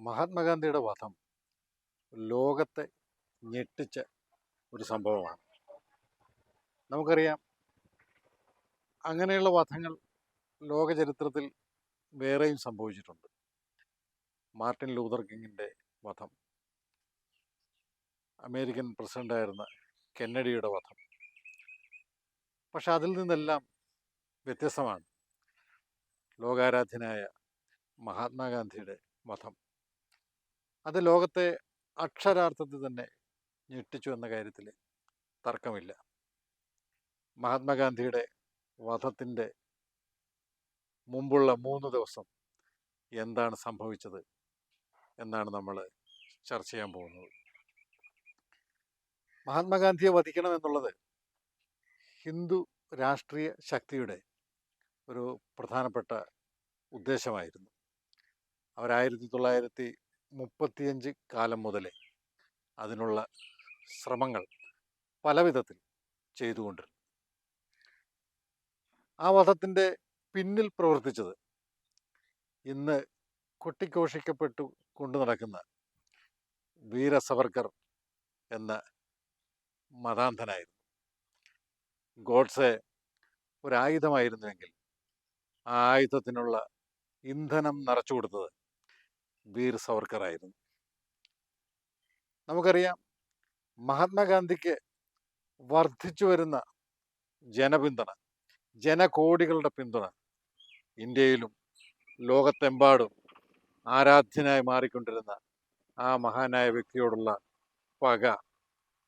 മഹാത്മാഗാന്ധിയുടെ വധം ലോകത്തെ ഞെട്ടിച്ച ഒരു സംഭവമാണ്. നമുക്കറിയാം അങ്ങനെയുള്ള വധങ്ങൾ ലോക ചരിത്രത്തിൽ വേറെയും സംഭവിച്ചിട്ടുണ്ട്. മാർട്ടിൻ ലൂതർ കിങ്ങിന്റെ വധം അമേരിക്കൻ പ്രസിഡന്റായിരുന്ന കെന്നഡിയുടെ വധം. പക്ഷെ അതിൽ നിന്നെല്ലാം വ്യത്യസ്തമാണ്. ലോകാരാധ്യനായ മഹാത്മാഗാന്ധിയുടെ വധം. അത് ലോകത്തെ അക്ഷരാർത്ഥത്തിൽ തന്നെ ഞെട്ടിച്ചു എന്ന കാര്യത്തിൽ തർക്കമില്ല. മഹാത്മാഗാന്ധിയുടെ വധത്തിന്റെ മുമ്പുള്ള മൂന്ന് ദിവസം എന്താണ് സംഭവിച്ചത് എന്നാണ് നമ്മൾ ചർച്ച ചെയ്യാൻ പോകുന്നത്. മഹാത്മാഗാന്ധിയെ വധിക്കണം എന്നുള്ളത് ഹിന്ദു രാഷ്ട്രീയ ശക്തിയുടെ ഒരു പ്രധാനപ്പെട്ട ഉദ്ദേശമായിരുന്നു. അവരായിരത്തി തൊള്ളായിരത്തി മുപ്പത്തിയഞ്ച് കാലം മുതലേ അതിനുള്ള ശ്രമങ്ങൾ പല വിധത്തിൽ ചെയ്തുകൊണ്ടിരുന്നു. ആ വധത്തിന്റെ പിന്നിൽ പ്രവർത്തിച്ചത് ഇന്ന് കൊട്ടിഘോഷിക്കപ്പെട്ടു കൊണ്ടു നടക്കുന്ന വീരസവർക്കർ എന്ന മതാന്ധനായിരുന്നു. ഗോഡ്സെ ഒരായുധമായിരുന്നുവെങ്കിൽ ആ ആയുധത്തിനുള്ള ഇന്ധനം നിറച്ചു കൊടുത്തത് വീർ സവർക്കർ ആയിരുന്നു നമുക്കറിയാം മഹാത്മാഗാന്ധിക്ക് വർദ്ധിച്ചു വരുന്ന ജനപിന്തുണ ജനകോടികളുടെ പിന്തുണ ഇന്ത്യയിലും ലോകത്തെമ്പാടും ആരാധ്യനായി മാറിക്കൊണ്ടിരുന്ന ആ മഹാനായ വ്യക്തിയോടുള്ള പക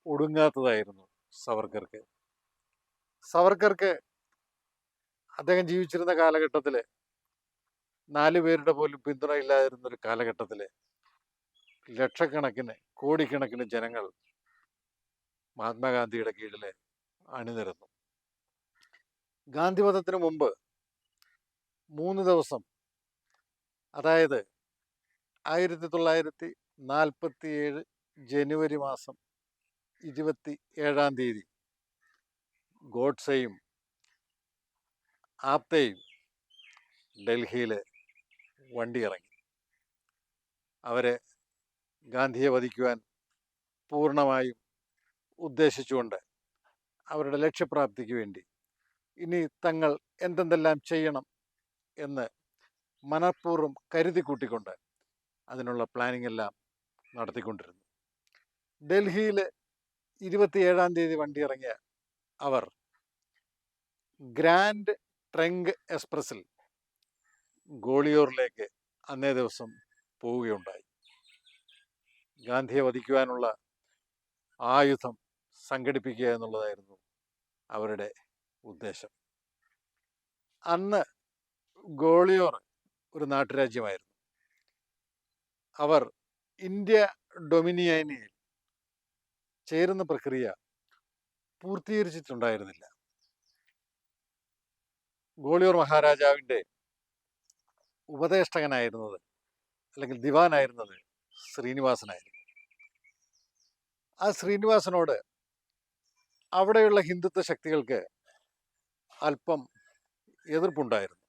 ഒടുങ്ങാത്തതായിരുന്നു സവർക്കർക്ക്. സവർക്കർക്ക് അദ്ദേഹം ജീവിച്ചിരുന്ന കാലഘട്ടത്തിൽ നാല് പേരുടെ പോലും പിന്തുണ ഒരു കാലഘട്ടത്തിൽ ലക്ഷക്കണക്കിന് കോടിക്കണക്കിന് ജനങ്ങൾ മഹാത്മാഗാന്ധിയുടെ കീഴിൽ അണിനിരന്നു. ഗാന്ധിവധത്തിന് മുമ്പ് മൂന്ന് ദിവസം അതായത് ആയിരത്തി തൊള്ളായിരത്തി നാൽപ്പത്തി ഏഴ് ജനുവരി മാസം ഇരുപത്തി ഏഴാം തീയതി ഗോഡ്സെയും ആപ്തയും ഡൽഹിയിൽ വണ്ടി ഇറങ്ങി. അവരെ ഗാന്ധിയെ വധിക്കുവാൻ പൂർണമായും ഉദ്ദേശിച്ചുകൊണ്ട് അവരുടെ ലക്ഷ്യപ്രാപ്തിക്ക് വേണ്ടി ഇനി തങ്ങൾ എന്തെന്തെല്ലാം ചെയ്യണം എന്ന് മനഃപൂർവം കരുതി കൂട്ടിക്കൊണ്ട് അതിനുള്ള പ്ലാനിംഗ് എല്ലാം നടത്തിക്കൊണ്ടിരുന്നു. ഡൽഹിയിൽ ഇരുപത്തിയേഴാം തീയതി വണ്ടി ഇറങ്ങിയ അവർ ഗ്രാൻഡ് ട്രങ്ക് എക്സ്പ്രസിൽ ഗോളിയോറിലേക്ക് അന്നേ ദിവസം പോവുകയുണ്ടായി. ഗാന്ധിയെ വധിക്കുവാനുള്ള ആയുധം സംഘടിപ്പിക്കുക എന്നുള്ളതായിരുന്നു അവരുടെ ഉദ്ദേശം. അന്ന് ഗോളിയോർ ഒരു നാട്ടുരാജ്യമായിരുന്നു. അവർ ഇന്ത്യ ഡൊമിനിയനിൽ ചേരുന്ന പ്രക്രിയ പൂർത്തീകരിച്ചിട്ടുണ്ടായിരുന്നില്ല. ഗോളിയോർ മഹാരാജാവിന്റെ ഉപദേഷ്ടകനായിരുന്നത് അല്ലെങ്കിൽ ദിവാനായിരുന്നത് ശ്രീനിവാസനായിരുന്നു. ആ ശ്രീനിവാസനോട് അവിടെയുള്ള ഹിന്ദുത്വ ശക്തികൾക്ക് അല്പം എതിർപ്പുണ്ടായിരുന്നു.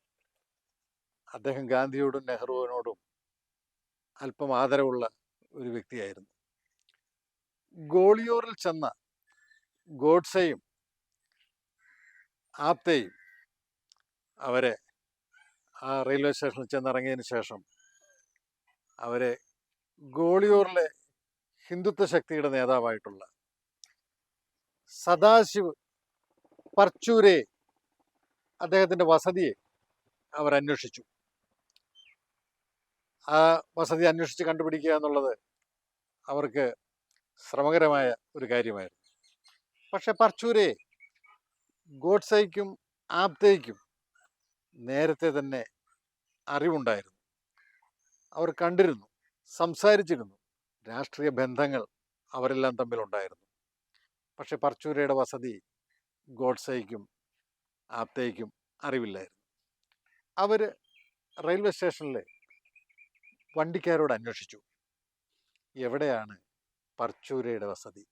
അദ്ദേഹം ഗാന്ധിയോടും നെഹ്റുവിനോടും അല്പം ആദരവുള്ള ഒരു വ്യക്തിയായിരുന്നു. ഗോളിയോറിൽ ചെന്ന ഗോഡ്സെയും ആപ്തയും അവരെ ആ റെയിൽവേ സ്റ്റേഷനിൽ ചെന്നിറങ്ങിയതിന് ശേഷം അവരെ ഗോളിയൂറിലെ ഹിന്ദുത്വ ശക്തിയുടെ നേതാവായിട്ടുള്ള സദാശിവ് പർച്ചൂരെ അദ്ദേഹത്തിന്റെ വസതിയെ അവർ അന്വേഷിച്ചു. ആ വസതി അന്വേഷിച്ച് കണ്ടുപിടിക്കുക എന്നുള്ളത് അവർക്ക് ശ്രമകരമായ ഒരു കാര്യമായിരുന്നു. പക്ഷെ പർച്ചൂരെ ഗോഡ്സയ്ക്കും ആപ്തയ്ക്കും നേരത്തെ തന്നെ അറിവുണ്ടായിരുന്നു. അവർ കണ്ടിരുന്നു സംസാരിച്ചിരുന്നു. രാഷ്ട്രീയ ബന്ധങ്ങൾ അവരെല്ലാം തമ്മിലുണ്ടായിരുന്നു. പക്ഷെ പർച്ചൂരയുടെ വസതി ഗോഡ്സയ്ക്കും ആപ്തയ്ക്കും അറിവില്ലായിരുന്നു. അവർ റെയിൽവേ സ്റ്റേഷനിൽ വണ്ടിക്കാരോട് അന്വേഷിച്ചു. എവിടെയാണ് പർച്ചൂരയുടെ വസതി?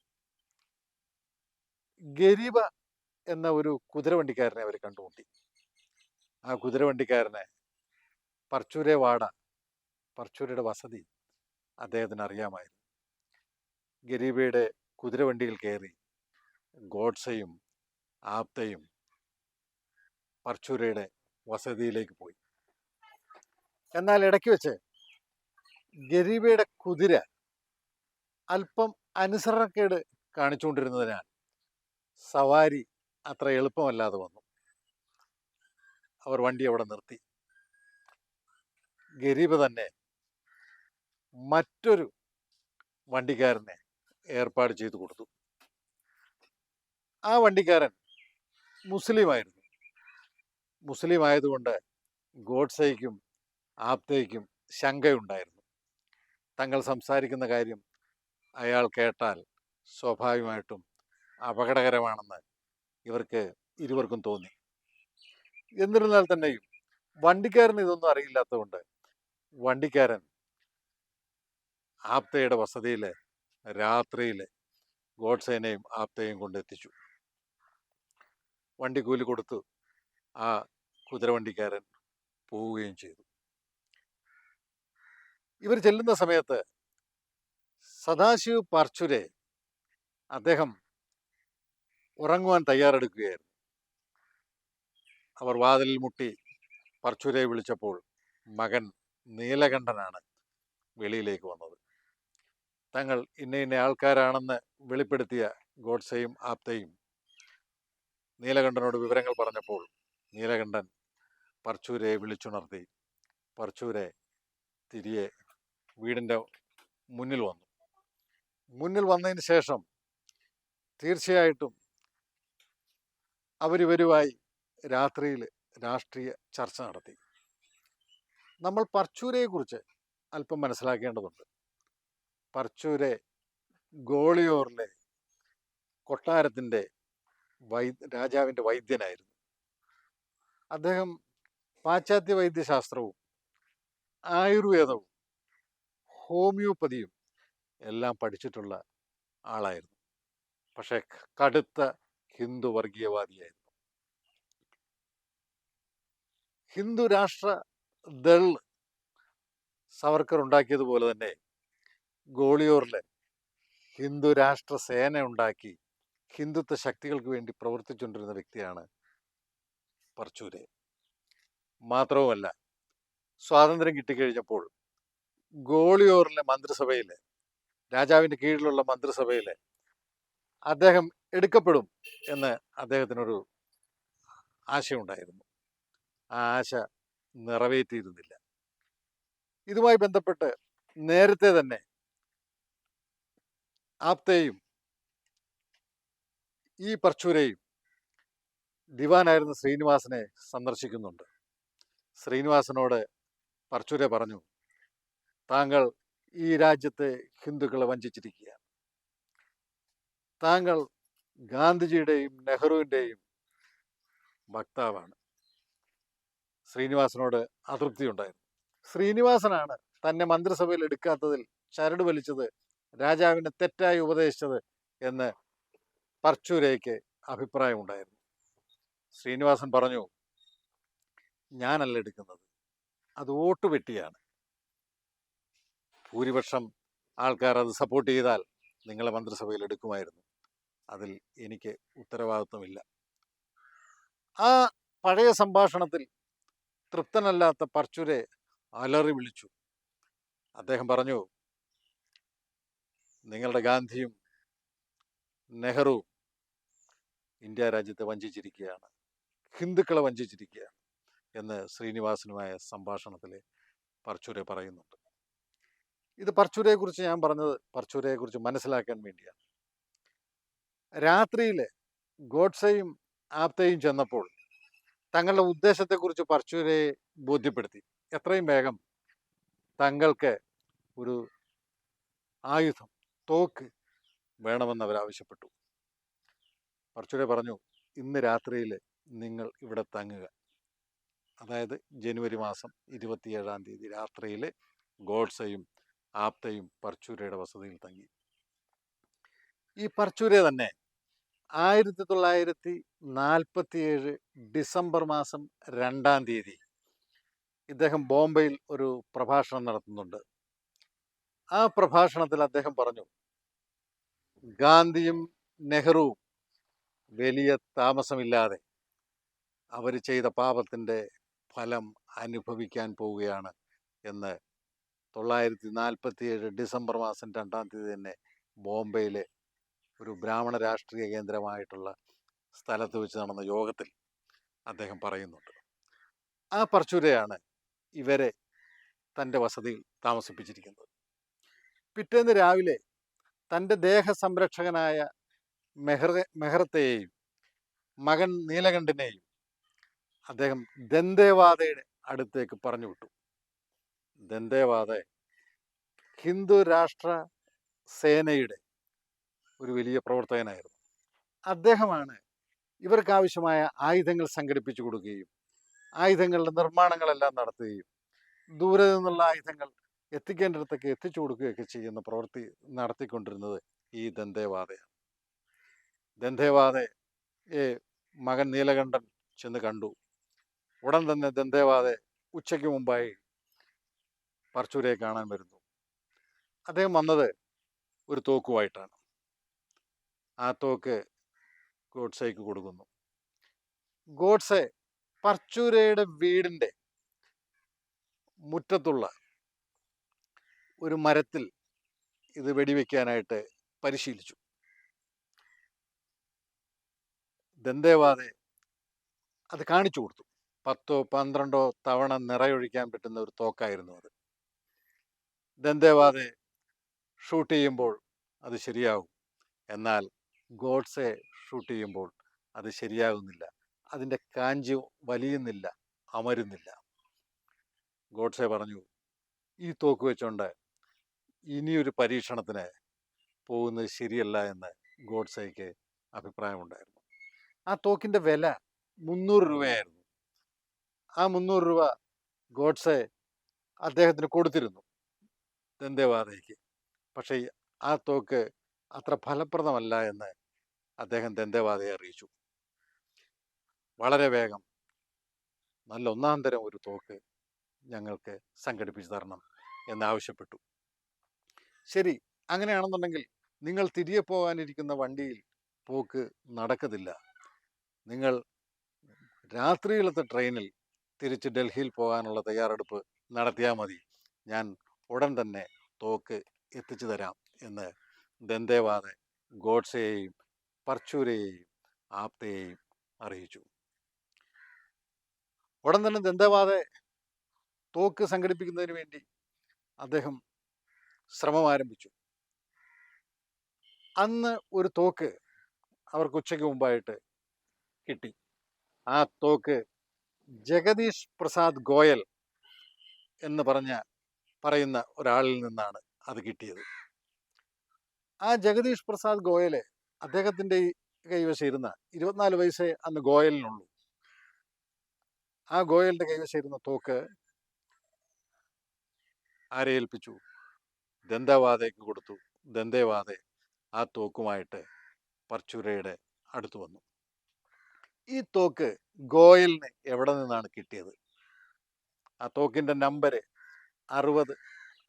ഗരീബ എന്ന ഒരു കുതിരവണ്ടിക്കാരനെ അവർ കണ്ടുമുട്ടി. ആ കുതിരവണ്ടിക്കാരനെ പർച്ചൂരെ വാട പർച്ചൂരയുടെ വസതി അദ്ദേഹത്തിന് അറിയാമായിരുന്നു. ഗരീബയുടെ കുതിരവണ്ടിയിൽ കയറി ഗോഡ്സയും ആപ്തയും പർച്ചൂരയുടെ വസതിയിലേക്ക് പോയി. എന്നാൽ ഇടയ്ക്ക് വെച്ച് ഗരീബയുടെ കുതിര അല്പം അനുസരണക്കേട് കാണിച്ചുകൊണ്ടിരുന്നതിനാൽ സവാരി അത്ര എളുപ്പമല്ലാതെ വന്നു. അവർ വണ്ടി അവിടെ നിർത്തി. ഗരീബ് തന്നെ മറ്റൊരു വണ്ടിക്കാരനെ ഏർപ്പാട് ചെയ്തു കൊടുത്തു. ആ വണ്ടിക്കാരൻ മുസ്ലിമായിരുന്നു മുസ്ലിം ആയതുകൊണ്ട് ഗോഡ്സയ്ക്കും ആപ്തയ്ക്കും ശങ്കയുണ്ടായിരുന്നു. തങ്ങൾ സംസാരിക്കുന്ന കാര്യം അയാൾ കേട്ടാൽ സ്വാഭാവികമായിട്ടും അപകടകരമാണെന്ന് ഇവർക്ക് ഇരുവർക്കും തോന്നി. എന്നിരുന്നാൽ തന്നെയും വണ്ടിക്കാരൻ ഇതൊന്നും അറിയില്ലാത്തതുകൊണ്ട് വണ്ടിക്കാരൻ ആപ്തയുടെ വസതിയിൽ രാത്രിയിൽ ഗോഡ്സേനെയും ആപ്തയും കൊണ്ടെത്തിച്ചു വണ്ടി കൂലി കൊടുത്തു. ആ കുതിരവണ്ടിക്കാരൻ പോവുകയും ചെയ്തു. ഇവർ ചെല്ലുന്ന സമയത്ത് സദാശിവ് പാർച്ചുരെ അദ്ദേഹം ഉറങ്ങുവാൻ തയ്യാറെടുക്കുകയായിരുന്നു. അവർ വാതിലിൽ മുട്ടി പർച്ചുരെ വിളിച്ചപ്പോൾ മകൻ നീലകണ്ഠനാണ് വെളിയിലേക്ക് വന്നത്. തങ്ങൾ ഇന്ന ഇന്ന ആൾക്കാരാണെന്ന് വെളിപ്പെടുത്തിയ ഗോഡ്സയും ആപ്തയും നീലകണ്ഠനോട് വിവരങ്ങൾ പറഞ്ഞപ്പോൾ നീലകണ്ഠൻ പർച്ചൂരെ വിളിച്ചുണർത്തി പർച്ചൂരെ തിരികെ വീടിന്റെ മുന്നിൽ വന്നു. മുന്നിൽ വന്നതിന് ശേഷം തീർച്ചയായിട്ടും അവരിവരുമായി രാത്രിയിൽ രാഷ്ട്രീയ ചർച്ച നടത്തി. നമ്മൾ പർച്ചൂരയെക്കുറിച്ച് അല്പം മനസ്സിലാക്കേണ്ടതുണ്ട്. പർച്ചൂരെ ഗോളിയോറിലെ കൊട്ടാരത്തിന്റെ വൈ രാജാവിന്റെ വൈദ്യനായിരുന്നു. അദ്ദേഹം പാശ്ചാത്യ വൈദ്യശാസ്ത്രവും ആയുർവേദവും ഹോമിയോപ്പതിയും എല്ലാം പഠിച്ചിട്ടുള്ള ആളായിരുന്നു. പക്ഷേ കടുത്ത ഹിന്ദു വർഗീയവാദിയായിരുന്നു ഹിന്ദു രാഷ്ട്ര ദൾ സവർക്കർ ഉണ്ടാക്കിയതുപോലെ തന്നെ ഗോളിയോറിലെ ഹിന്ദു രാഷ്ട്ര സേന ഉണ്ടാക്കി ഹിന്ദുത്വ ശക്തികൾക്ക് വേണ്ടി പ്രവർത്തിച്ചുകൊണ്ടിരുന്ന വ്യക്തിയാണ് പർച്ചൂരെ. മാത്രവുമല്ല സ്വാതന്ത്ര്യം കിട്ടിക്കഴിഞ്ഞപ്പോൾ ഗോളിയോറിലെ മന്ത്രിസഭയിൽ രാജാവിന്റെ കീഴിലുള്ള മന്ത്രിസഭയിൽ അദ്ദേഹം എടുക്കപ്പെടും എന്ന് അദ്ദേഹത്തിനൊരു ആശയമുണ്ടായിരുന്നു. ആശ നിറവേറ്റിയിരുന്നില്ല. ഇതുമായി ബന്ധപ്പെട്ട് നേരത്തെ തന്നെ ആപ്തയും ഈ പർച്ചൂരയും ദിവാനായിരുന്ന ശ്രീനിവാസനെ സന്ദർശിക്കുന്നുണ്ട്. ശ്രീനിവാസനോട് പർച്ചൂര പറഞ്ഞു താങ്കൾ ഈ രാജ്യത്തെ ഹിന്ദുക്കളെ വഞ്ചിച്ചിരിക്കുകയാണ്. താങ്കൾ ഗാന്ധിജിയുടെയും നെഹ്റുവിന്റെയും വക്താവാണ് ശ്രീനിവാസനോട് അതൃപ്തി ഉണ്ടായിരുന്നു ശ്രീനിവാസനാണ് തന്നെ മന്ത്രിസഭയിൽ എടുക്കാത്തതിൽ ചരട് വലിച്ചത് രാജാവിനെ തെറ്റായി ഉപദേശിച്ചത് എന്ന് പർച്ചൂരയ്ക്ക് അഭിപ്രായമുണ്ടായിരുന്നു. ശ്രീനിവാസൻ പറഞ്ഞു ഞാനല്ല എടുക്കുന്നത്. അത് വോട്ട് വെട്ടിയാണ് ഭൂരിപക്ഷം ആൾക്കാർ അത് സപ്പോർട്ട് ചെയ്താൽ നിങ്ങളെ മന്ത്രിസഭയിൽ എടുക്കുമായിരുന്നു. അതിൽ എനിക്ക് ഉത്തരവാദിത്വമില്ല. ആ പഴയ സംഭാഷണത്തിൽ തൃപ്തനല്ലാത്ത പർച്ചുരെ അലറി വിളിച്ചു. അദ്ദേഹം പറഞ്ഞു നിങ്ങളുടെ ഗാന്ധിയും നെഹ്റു ഇന്ത്യ രാജ്യത്തെ വഞ്ചിച്ചിരിക്കുകയാണ്. ഹിന്ദുക്കളെ വഞ്ചിച്ചിരിക്കുകയാണ് എന്ന് ശ്രീനിവാസനുമായ സംഭാഷണത്തിൽ പർച്ചൂരെ പറയുന്നുണ്ട്. ഇത് പർച്ചുരയെക്കുറിച്ച് ഞാൻ പറഞ്ഞത് പർച്ചുരയെക്കുറിച്ച് മനസ്സിലാക്കാൻ വേണ്ടിയാണ്. രാത്രിയിൽ ഗോഡ്സയും ആപ്തയും ചെന്നപ്പോൾ തങ്ങളുടെ ഉദ്ദേശത്തെക്കുറിച്ച് പർച്ചൂരെ ബോധ്യപ്പെടുത്തി. എത്രയും വേഗം തങ്ങൾക്ക് ഒരു ആയുധം തോക്ക് വേണമെന്ന് അവരാവശ്യപ്പെട്ടു പർച്ചൂരെ പറഞ്ഞു ഇന്ന് രാത്രിയിൽ നിങ്ങൾ ഇവിടെ തങ്ങുക. അതായത് ജനുവരി മാസം ഇരുപത്തിയേഴാം തീയതി രാത്രിയിൽ ഗോഡ്സയും ആപ്തയും പർച്ചൂരയുടെ വസതിയിൽ തങ്ങി. ഈ പർച്ചൂരെ തന്നെ ആയിരത്തി തൊള്ളായിരത്തി നാൽപ്പത്തിയേഴ് ഡിസംബർ മാസം രണ്ടാം തീയതി ഇദ്ദേഹം ബോംബെയിൽ ഒരു പ്രഭാഷണം നടത്തുന്നുണ്ട്. ആ പ്രഭാഷണത്തിൽ അദ്ദേഹം പറഞ്ഞു ഗാന്ധിയും നെഹ്റുവും വലിയ താമസമില്ലാതെ അവർ ചെയ്ത പാപത്തിന്റെ ഫലം അനുഭവിക്കാൻ പോവുകയാണ് എന്ന് തൊള്ളായിരത്തി നാൽപ്പത്തിയേഴ് ഡിസംബർ മാസം രണ്ടാം തീയതി തന്നെ ബോംബെയിലെ ഒരു ബ്രാഹ്മണ രാഷ്ട്രീയ കേന്ദ്രമായിട്ടുള്ള സ്ഥലത്ത് വെച്ച് നടന്ന യോഗത്തിൽ അദ്ദേഹം പറയുന്നുണ്ട്. ആ പർച്ചൂരെയാണ് ഇവരെ തന്റെ വസതിയിൽ താമസിപ്പിച്ചിരിക്കുന്നത്. പിറ്റേന്ന് രാവിലെ തന്റെ ദേഹസംരക്ഷകനായ മെഹർ മെഹർത്തയെയും മകൻ നീലകണ്ഠനെയും അദ്ദേഹം ദന്തേവാദയുടെ അടുത്തേക്ക് പറഞ്ഞു വിട്ടു. ദന്തേവാദ ഹിന്ദു രാഷ്ട്ര സേനയുടെ ഒരു വലിയ പ്രവർത്തകനായിരുന്നു. അദ്ദേഹമാണ് ഇവർക്ക് ആവശ്യമായ ആയുധങ്ങൾ സംഘടിപ്പിച്ചു കൊടുക്കുകയും ആയുധങ്ങളുടെ നിർമ്മാണങ്ങളെല്ലാം നടത്തുകയും ദൂരെ നിന്നുള്ള ആയുധങ്ങൾ എത്തിക്കേണ്ടിടത്തേക്ക് എത്തിച്ചു കൊടുക്കുകയൊക്കെ ചെയ്യുന്ന പ്രവൃത്തി നടത്തിക്കൊണ്ടിരുന്നത് ഈ ദന്തേവാദയാണ്. ദന്തേവാദയെ മകൻ നീലകണ്ഠൻ ചെന്ന് കണ്ടു. ഉടൻ തന്നെ ദന്തേവാദെ ഉച്ചയ്ക്ക് മുമ്പായി പർച്ചൂരയെ കാണാൻ വരുന്നു. അദ്ദേഹം വന്നത് ഒരു തോക്കുമായിട്ടാണ് ആ തോക്ക് ഗോഡ്സേക്ക് കൊടുക്കുന്നു. ഗോഡ്സെ പർച്ചൂരയുടെ വീടിന്റെ മുറ്റത്തുള്ള ഒരു മരത്തിൽ ഇത് വെടിവെക്കാനായിട്ട് പരിശീലിച്ചു. ദന്തേവാദെ അത് കാണിച്ചു കൊടുത്തു. പത്തോ പന്ത്രണ്ടോ തവണ നിറയൊഴിക്കാൻ പറ്റുന്ന ഒരു തോക്കായിരുന്നു അത്. ദന്തേവാദെ ഷൂട്ട് ചെയ്യുമ്പോൾ അത് ശരിയാവും. എന്നാൽ ഗോഡ്സെ ഷൂട്ട് ചെയ്യുമ്പോൾ അത് ശരിയാകുന്നില്ല. അതിന്റെ കാഞ്ചി വലിയുന്നില്ല അമരുന്നില്ല. ഗോഡ്സെ പറഞ്ഞു ഈ തോക്ക് വെച്ചുകൊണ്ട് ഇനിയൊരു പരീക്ഷണത്തിന് പോകുന്നത് ശരിയല്ല എന്ന് ഗോഡ്സേക്ക് അഭിപ്രായമുണ്ടായിരുന്നു. ആ തോക്കിന്റെ വില മുന്നൂറ് രൂപയായിരുന്നു. ആ മുന്നൂറ് രൂപ ഗോഡ്സെ അദ്ദേഹത്തിന് കൊടുത്തിരുന്നു ദന്തേവാദയ്ക്ക് പക്ഷേ ആ തോക്ക് അത്ര ഫലപ്രദമല്ല എന്ന് അദ്ദേഹം ദന്തേവാദയെ അറിയിച്ചു. വളരെ വേഗം. നല്ല ഒന്നാം തരം ഒരു തോക്ക് ഞങ്ങൾക്ക് സംഘടിപ്പിച്ചു തരണം എന്നാവശ്യപ്പെട്ടു. ശരി അങ്ങനെയാണെന്നുണ്ടെങ്കിൽ നിങ്ങൾ തിരികെ പോകാനിരിക്കുന്ന വണ്ടിയിൽ പോക്ക് നടക്കത്തില്ല. നിങ്ങൾ രാത്രിയിലത്തെ ട്രെയിനിൽ തിരിച്ച് ഡൽഹിയിൽ പോകാനുള്ള തയ്യാറെടുപ്പ് നടത്തിയാൽ മതി. ഞാൻ ഉടൻ തന്നെ തോക്ക് എത്തിച്ചു തരാം എന്ന് ദന്തേവാദ ഗോഡ്സെയെയും പർച്ചൂരെയെയും ആപ്തയെയും അറിയിച്ചു. ഉടൻ തന്നെ ദന്തേവാദ തോക്ക് സംഘടിപ്പിക്കുന്നതിന് വേണ്ടി അദ്ദേഹം ശ്രമം ആരംഭിച്ചു. അന്ന് ഒരു തോക്ക് അവർക്ക് ഉച്ചയ്ക്ക് മുമ്പായിട്ട് കിട്ടി. ആ തോക്ക് ജഗദീഷ് പ്രസാദ് ഗോയൽ എന്ന് പറഞ്ഞ പറയുന്ന ഒരാളിൽ നിന്നാണ് അത് കിട്ടിയത്. ആ ജഗദീഷ് പ്രസാദ് ഗോയൽ അദ്ദേഹത്തിന്റെ ഈ കൈവശം ഇരുന്ന ഇരുപത്തിനാല് വയസ്സേ അന്ന് ഗോയലിനുള്ളൂ. ആ ഗോയലിന്റെ കൈവശം ഇരുന്ന തോക്ക് ആരെ ഏൽപ്പിച്ചു? ദന്തവാദയ്ക്ക് കൊടുത്തു. ദന്തേവാദെ ആ തോക്കുമായിട്ട് പർച്ചുരയുടെ അടുത്ത് വന്നു. ഈ തോക്ക് ഗോയലിന് എവിടെ നിന്നാണ് കിട്ടിയത്? ആ തോക്കിന്റെ നമ്പർ അറുപത്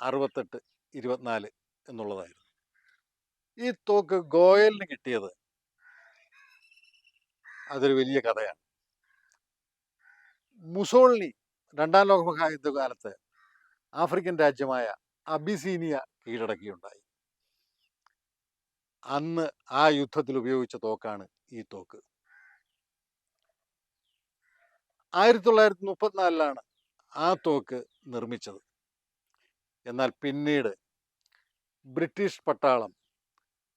അറുപത്തെട്ട് ഇരുപത്തിനാല് എന്നുള്ളതായിരുന്നു. ഈ തോക്ക് ഗോയലിന് കിട്ടിയത്. അതൊരു വലിയ കഥയാണ്. മുസോളിനി രണ്ടാം ലോകമഹായുദ്ധ കാലത്ത് ആഫ്രിക്കൻ രാജ്യമായ അബിസീനിയ കീഴടക്കിയുണ്ടായി. അന്ന് ആ യുദ്ധത്തിൽ ഉപയോഗിച്ച തോക്കാണ് ഈ തോക്ക്. ആയിരത്തി തൊള്ളായിരത്തി മുപ്പത്തിനാലിലാണ് ആ തോക്ക് നിർമ്മിച്ചത്. എന്നാൽ പിന്നീട് ബ്രിട്ടീഷ് പട്ടാളം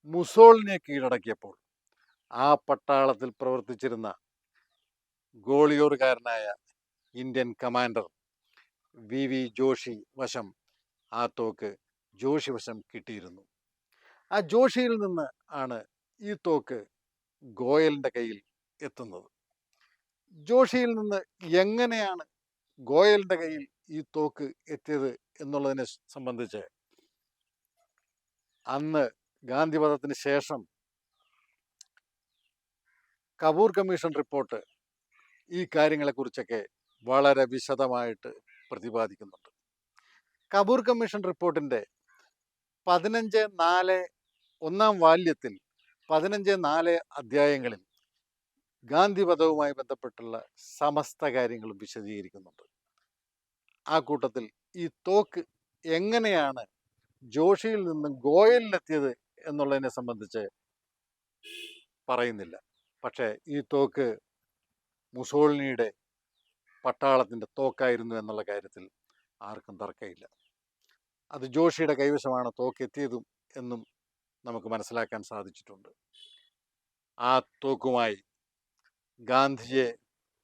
മുസോളിനെ കീഴടക്കിയപ്പോൾ ആ പട്ടാളത്തിൽ പ്രവർത്തിച്ചിരുന്ന ഗോളിയോറുകാരനായ Indian commander V V Joshi വശം ആ തോക്ക് ജോഷി വശം കിട്ടിയിരുന്നു. ആ ജോഷിയിൽ നിന്ന് ആണ് ഈ തോക്ക് ഗോയലിന്റെ കയ്യിൽ എത്തുന്നത്. ജോഷിയിൽ നിന്ന് എങ്ങനെയാണ് ഗോയലിന്റെ കയ്യിൽ ഈ തോക്ക് എത്തിയത് എന്നുള്ളതിനെ സംബന്ധിച്ച് അന്ന് ഗാന്ധിവധത്തിന് ശേഷം കപൂർ കമ്മീഷൻ റിപ്പോർട്ട് ഈ കാര്യങ്ങളെക്കുറിച്ചൊക്കെ വളരെ വിശദമായിട്ട് പ്രതിപാദിക്കുന്നുണ്ട്. കപൂർ കമ്മീഷൻ റിപ്പോർട്ടിന്റെ പതിനഞ്ച് നാല് ഒന്നാം വാല്യത്തിൽ പതിനഞ്ച് നാല് അധ്യായങ്ങളിൽ ഗാന്ധിവധവുമായി ബന്ധപ്പെട്ടുള്ള സമസ്ത കാര്യങ്ങളും വിശദീകരിക്കുന്നുണ്ട്. ആ കൂട്ടത്തിൽ ഈ തോക്ക് എങ്ങനെയാണ് ജോഷിയിൽ നിന്നും ഗോയലിലെത്തിയത് എന്നുള്ളതിനെ സംബന്ധിച്ച് പറയുന്നില്ല. പക്ഷേ ഈ തോക്ക് മുസോളിനിയുടെ പട്ടാളത്തിന്റെ തോക്കായിരുന്നു എന്നുള്ള കാര്യത്തിൽ ആർക്കും തർക്കമില്ല. അത് ജോഷിയുടെ കൈവശമാണ് തോക്ക് എത്തിയതും എന്നും നമുക്ക് മനസ്സിലാക്കാൻ സാധിച്ചിട്ടുണ്ട്. ആ തോക്കുമായി ഗാന്ധിജിയെ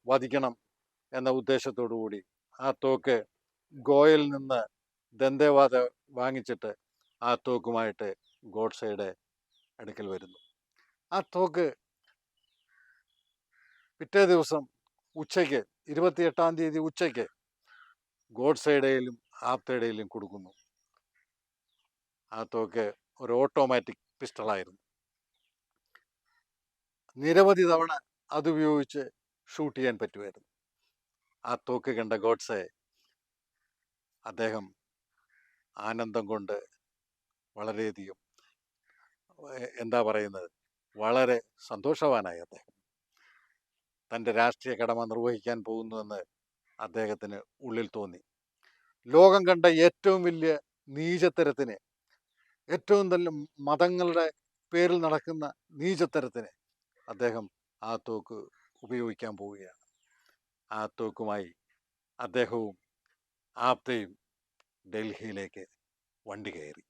വധിക്കണം എന്ന ഉദ്ദേശത്തോടു കൂടി ആ തോക്ക് ഗോയലിൽ നിന്ന് ദന്തേവാദ വാങ്ങിച്ചിട്ട് ആ തോക്കുമായിട്ട് ഗോഡ്സയുടെ അടുക്കൽ വരുന്നു. ആ തോക്ക് പിറ്റേ ദിവസം ഉച്ചയ്ക്ക് ഇരുപത്തിയെട്ടാം തീയതി ഉച്ചയ്ക്ക് ഗോഡ്സയുടെയിലും ആപ്തയുടെയിലും കൊടുക്കുന്നു. ആ തോക്ക് ഒരു ഓട്ടോമാറ്റിക് പിസ്റ്റളായിരുന്നു. നിരവധി തവണ അതുപയോഗിച്ച് ഷൂട്ട് ചെയ്യാൻ പറ്റുമായിരുന്നു. ആ തോക്ക് കണ്ട ഗോഡ്സെ അദ്ദേഹം ആനന്ദം കൊണ്ട് വളരെയധികം എന്താ പറയുന്നത്? വളരെ സന്തോഷവാനായി അദ്ദേഹം. തന്റെ രാഷ്ട്രീയ കടമ നിർവഹിക്കാൻ പോകുന്നുവെന്ന് അദ്ദേഹത്തിന് ഉള്ളിൽ തോന്നി. ലോകം കണ്ട ഏറ്റവും വലിയ നീചത്തരത്തിന് ഏറ്റവും നല്ല മതങ്ങളുടെ പേരിൽ നടക്കുന്ന നീചത്തരത്തിന് അദ്ദേഹം ആ തോക്ക് ഉപയോഗിക്കാൻ പോവുകയാണ്. ആ തോക്കുമായി അദ്ദേഹവും ആപ്തയും ഡൽഹിയിലേക്ക് വണ്ടി കയറി.